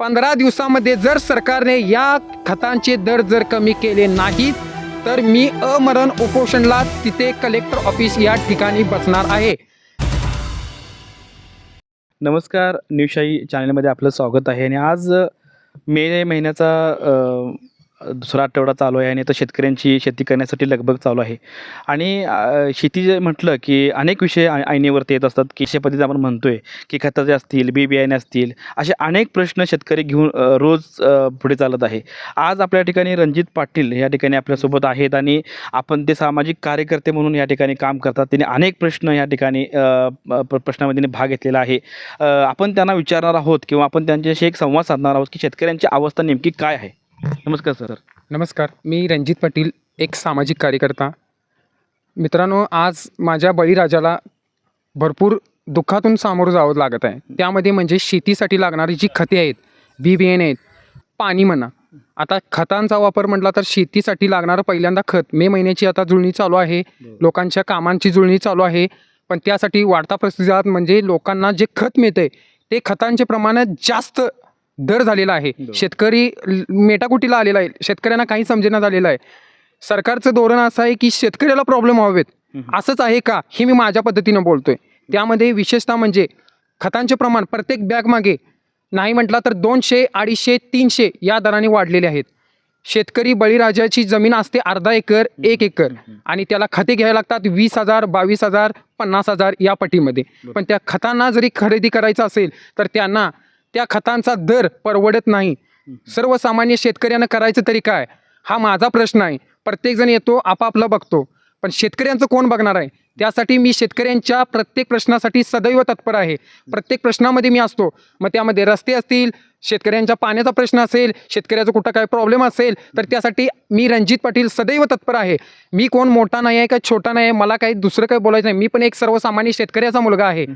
पंधरा दिवसामध्ये जर सरकारने या खतांचे दर जर कमी केले नाहीत तर मी अमरण उपोषणला तिथे कलेक्टर ऑफिस या ठिकाणी बसणार आहे. नमस्कार न्यूशाही चॅनलमध्ये आपलं स्वागत आहे. आणि आज मे महिन्याचा दुसरा आठवडा चालू आहे आणि आता शेतकऱ्यांची शेती करण्यासाठी लगबग चालू आहे. आणि शेती जे म्हटलं की अनेक विषय ऐनीवरती येत असतात की अशा पद्धतीने आपण म्हणतोय की खताचे असतील बी बियाणे असतील असे अनेक प्रश्न शेतकरी घेऊन रोज पुढे चालत आहे. आज आपल्या ठिकाणी रणजित पाटील या ठिकाणी आपल्यासोबत आहेत आणि आपण ते सामाजिक कार्यकर्ते म्हणून या ठिकाणी काम करतात. त्यांनी अनेक प्रश्न या ठिकाणी प्रश्नामध्ये भाग घेतलेला आहे. आपण त्यांना विचारणार आहोत किंवा आपण त्यांच्याशी एक संवाद साधणार आहोत की शेतकऱ्यांची अवस्था नेमकी काय आहे? नमस्कार सर. नमस्कार. मी रणजित पाटील एक सामाजिक कार्यकर्ता. मित्रांनो आज माझ्या बळीराजाला भरपूर दुःखातून सामोरं जावं लागत आहे. त्यामध्ये म्हणजे शेतीसाठी लागणारी जी खते आहेत बी बियाणे आहेत पाणी म्हणा. आता खतांचा वापर म्हटला तर शेतीसाठी लागणारं पहिल्यांदा खत. मे महिन्याची आता जुळणी चालू आहे. लोकांच्या कामांची जुळणी चालू आहे. पण त्यासाठी वाढता प्रतिसाद म्हणजे लोकांना जे खत मिळतंय ते खतांचे प्रमाण जास्त दर झालेला आहे. शेतकरी मेटाकुटीला आलेला आहे. शेतकऱ्यांना काही समजेना झालेलं आहे. सरकारचं धोरण असं आहे की शेतकऱ्याला प्रॉब्लेम हवेत हम्म. असंच आहे का? हे मी माझ्या पद्धतीनं बोलतोय. त्यामध्ये विशेषतः म्हणजे खतांचे प्रमाण प्रत्येक बॅग मागे नाही म्हटलं तर दोनशे अडीचशे तीनशे या दराने वाढलेले आहेत. शेतकरी बळीराजाची जमीन असते अर्धा एकर एक एकर. आणि त्याला खते घ्यायला लागतात वीस हजार बावीस हजार पन्नास हजार या पटीमध्ये. पण त्या खतांना जरी खरेदी करायचं असेल तर त्यांना त्या खतांचा दर परवडत नाही. सर्वसामान्य शेतकऱ्यांना करायचं तरी काय? हा माझा प्रश्न आहे. प्रत्येकजण येतो आपापला बघतो. पण शेतकऱ्यांचं कोण बघणार आहे? त्यासाठी मी शेतकऱ्यांच्या प्रत्येक प्रश्नासाठी सदैव तत्पर आहे. प्रत्येक प्रश्नामध्ये मी असतो. मग त्यामध्ये रस्ते असतील शेतकऱ्यांच्या पाण्याचा प्रश्न असेल शेतकऱ्याचा कुठं काय प्रॉब्लेम असेल तर त्यासाठी मी रणजित पाटील सदैव तत्पर आहे. मी कोण मोठा नाही आहे का छोटा नाही आहे मला काही दुसरं काही बोलायचं नाही. मी पण एक सर्वसामान्य शेतकऱ्याचा मुलगा आहे.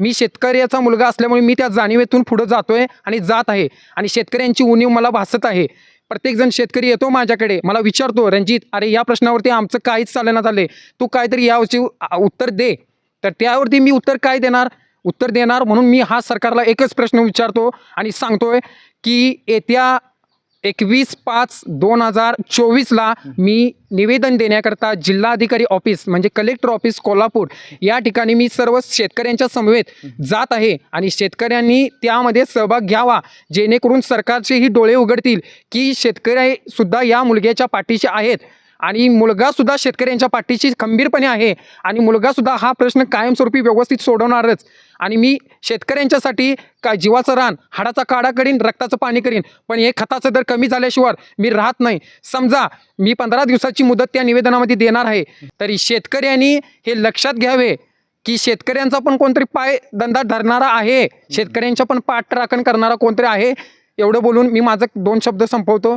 मी शेतकऱ्याचा मुलगा असल्यामुळे मी त्या जाणीवेतून पुढं जातोय आणि जात आहे. आणि शेतकऱ्यांची उणीव मला भासत आहे. प्रत्येकजण शेतकरी येतो माझ्याकडे. मला विचारतो रणजित अरे या प्रश्नावरती आमचं काहीच चालना झालंय. तू काहीतरी यावरची उत्तर दे. तर त्यावरती मी उत्तर काय देणार? उत्तर देणार म्हणून मी हा सरकारला एकच प्रश्न विचारतो आणि सांगतोय की येत्या एकवीस पाच दोन हजार चोवीसला मी निवेदन देण्याकरता जिल्हाधिकारी ऑफिस म्हणजे कलेक्टर ऑफिस कोल्हापूर या ठिकाणी मी सर्व शेतकऱ्यांच्या समवेत जात आहे आणि शेतकऱ्यांनी त्यामध्ये सहभाग घ्यावा. जेणेकरून सरकारचेही डोळे उघडतील की शेतकरी सुद्धा या मुलग्याच्या पाठीशी आहेत. आणि मुलगासुद्धा शेतकऱ्यांच्या पाठीशी खंबीरपणे आहे. आणि मुलगासुद्धा हा प्रश्न कायमस्वरूपी व्यवस्थित सोडवणारच. आणि मी शेतकऱ्यांच्यासाठी काय जीवाचं रान हाडाचा काढा करीन रक्ताचं पाणी करीन पण हे खताचं दर कमी झाल्याशिवाय मी राहत नाही. समजा मी पंधरा दिवसाची मुदत त्या निवेदनामध्ये देणार आहे. तरी शेतकऱ्यांनी हे लक्षात घ्यावे की शेतकऱ्यांचा पण कोणतरी पाय धंदा धरणारा आहे. शेतकऱ्यांच्या पण पाठराखण करणारा कोणतरी आहे. एवढं बोलून मी माझं दोन शब्द संपवतो.